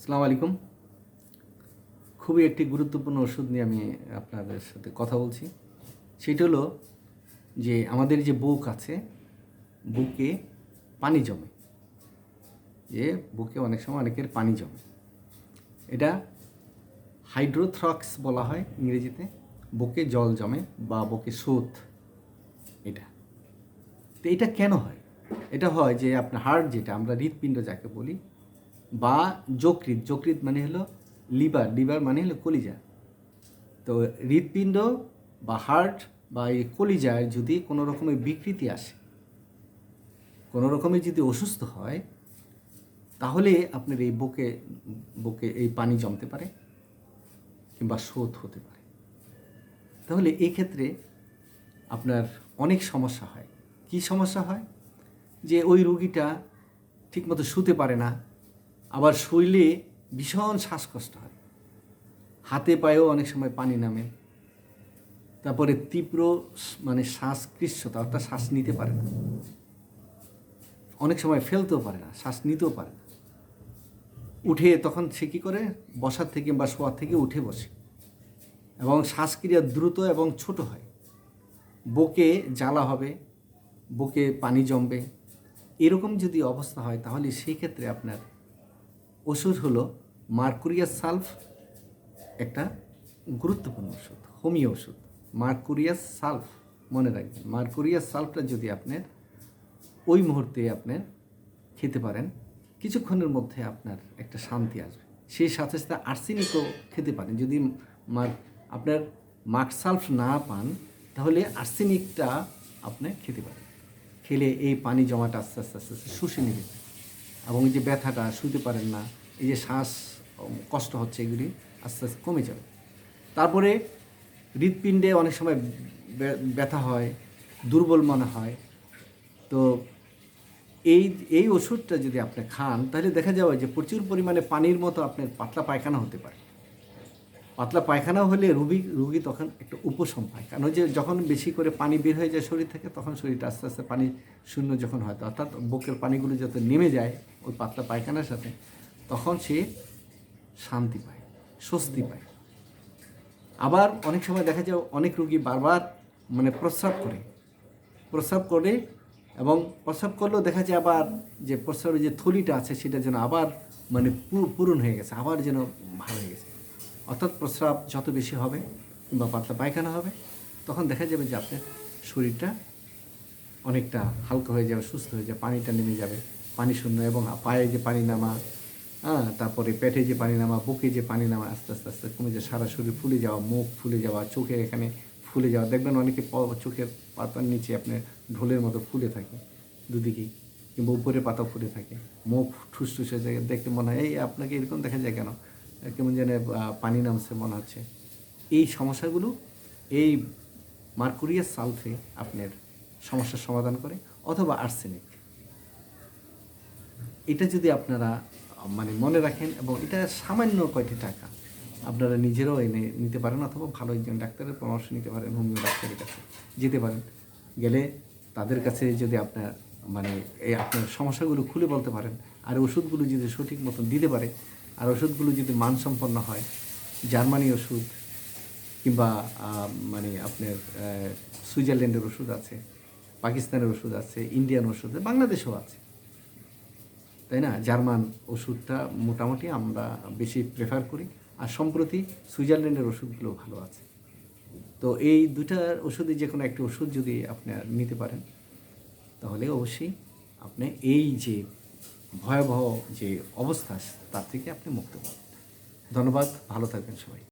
আসসালামু আলাইকুম। খুবই একটি গুরুত্বপূর্ণ ওষুধ নিয়ে আমি আপনাদের সাথে কথা বলছি। সেটা হলো যে আমাদের যে বুক আছে, বুকে পানি জমে। যে বুকে অনেক সময় অনেকের পানি জমে। এটা হাইড্রোথ্রক্স বলা হয় ইংরেজিতে। বুকে জল জমে বা বুকে স্রোত এটা। তো এটা কেন হয়? এটা হয় যে আপনার হার্ট যেটা, আমরা হৃৎপিণ্ড যাকে বলি বা যকৃৎ যকৃৎ মানে হলো লিভার লিভার মানে হলো কলিজা। তো হৃৎপিণ্ড বা হার্ট বা এই কলিজায় যদি কোনো রকমের বিকৃতি আসে, কোনো রকমের যদি অসুস্থ হয়, তাহলে আপনার এই বুকে বুকে এই পানি জমতে পারে কিংবা শোধ হতে পারে। তাহলে ক্ষেত্রে আপনার অনেক সমস্যা হয়। কি সমস্যা হয়? যে ওই রুগীটা ঠিকমতো শুতে পারে না আবার শরীরে ভীষণ শ্বাসকষ্ট হয়। হাতে পায়েও অনেক সময় পানি নামে। তারপরে তীব্র মানে শ্বাসকৃষ্ণতা অর্থাৎ শ্বাস নিতে পারে না। অনেক সময় ফেলতেও পারে না, শ্বাস নিতেও পারে না। উঠে তখন সে কী করে? বসার থেকে বা শোয়ার থেকে উঠে বসে। এবং শ্বাসক্রিয়া দ্রুত এবং ছোট হয়। বুকে জ্বালা হবে, বুকে পানি জমবে। এরকম যদি অবস্থা হয়, তাহলে সেই ক্ষেত্রে আপনার ওষুধ হলো মার্কুরিয়াস সালফ, একটা গুরুত্বপূর্ণ ওষুধ, হোমিও ওষুধ। মার্কুরিয়াস সালফ, মনে রাখবেন, মার্কুরিয়াস সালফটা যদি আপনার ওই মুহূর্তে আপনার খেতে পারেন, কিছুক্ষণের মধ্যে আপনার একটা শান্তি আসবে। সেই সাথে সাথে আর্সেনিকও খেতে পারেন। যদি মার আপনার মার্কসালফ না পান, তাহলে আর্সেনিকটা আপনি খেতে পারেন। খেলে এই পানি জমাটা আস্তে আস্তে আস্তে আস্তে শুষে নেবে এবং এই যে ব্যথাটা শুতে পারেন না, এই যে শ্বাস কষ্ট হচ্ছে এগুলি আস্তে আস্তে কমে যাবে। তারপরে হৃৎপিণ্ডে অনেক সময় ব্যথা হয়, দুর্বল মনে হয়। তো এই এই ওষুধটা যদি আপনি খান, তাহলে দেখা যাবে যে প্রচুর পরিমাণে পানির মতো আপনার পাতলা পায়খানা হতে পারে। পাতলা পায়খানা হলে রুগী রুগী তখন একটু উপশম পায়। কারণ যে যখন বেশি করে পানি বের হয়ে যায় শরীর থেকে, তখন শরীরটা আস্তে আস্তে পানি শূন্য যখন হয় অর্থাৎ বুকের পানিগুলো যত নেমে যায় ওই পাতলা পায়খানার সাথে, তখন সে শান্তি পায়, স্বস্তি পায়। আবার অনেক সময় দেখা যায় অনেক রুগী বারবার মানে প্রস্রাব করে প্রস্রাব করে এবং প্রস্রাব করলেও দেখা যায় আবার যে প্রস্রাবের যে থলিটা আছে, সেটা যেন আবার মানে পূরণ হয়ে গেছে, আবার যেন ভালো হয়ে গেছে। অর্থাৎ প্রস্রাব যত বেশি হবে কিংবা পাতলা পায়খানা হবে, তখন দেখা যাবে যে আপনার শরীরটা অনেকটা হালকা হয়ে যাবে, সুস্থ হয়ে যাবে, পানিটা নেমে যাবে। পানি শূন্য এবং পায়ে যে পানি নামা হ্যাঁ তারপরে পেটে যে পানি নামা, বুকে যে পানি নামা, আস্তে আস্তে আস্তে কমে যায় সারা শরীর ফুলে যাওয়া, মুখ ফুলে যাওয়া চোখে এখানে ফুলে যাওয়া। দেখবেন অনেকে চোখের পাতার নিচে আপনার ঢোলের মতো ফুলে থাকে, দুদিকেই, কিংবা উপরে পাতা ফুলে থাকে। মুখ ঠুসঠুস হয়ে যায় দেখতে মনে হয়, এই আপনাকে এরকম দেখা যায় কেন? কেমন যেন পানি নামছে মনে হচ্ছে। এই সমস্যাগুলো এই মার্কুরিয়াস সালফে আপনার সমস্যার সমাধান করে অথবা আর্সেনিক। এটা যদি আপনারা মানে মনে রাখেন এবং এটা সামান্য কয়টি টাকা, আপনারা নিজেরাও এনে নিতে পারেন অথবা ভালো একজন ডাক্তারের পরামর্শ নিতে পারেন, হোমিও ডাক্তারের কাছে যেতে পারেন। গেলে তাদের কাছে যদি আপনার মানে এই আপনার সমস্যাগুলো খুলে বলতে পারেন, আর ওষুধগুলো যদি সঠিক মতন দিতে পারে আর ওষুধগুলো যদি মানসম্পন্ন হয়, জার্মানি ওষুধ কিংবা মানে আপনার সুইজারল্যান্ডের ওষুধ আছে, পাকিস্তানের ওষুধ আছে, ইন্ডিয়ান ওষুধ বাংলাদেশেও আছে। তাই না? জার্মান ওষুধটা মোটামুটি আমরা বেশি প্রেফার করি, আর সম্প্রতি সুইজারল্যান্ডের ওষুধগুলো ভালো আছে। তো এই দুটার ওষুধে যে কোনো একটি ওষুধ যদি আপনি নিতে পারেন, তাহলে অবশ্যই আপনি এই যে ভয়াবহ যে অবস্থা তার থেকে আপনি মুক্ত পাবেন ধন্যবাদ ভালো থাকবেন সবাই।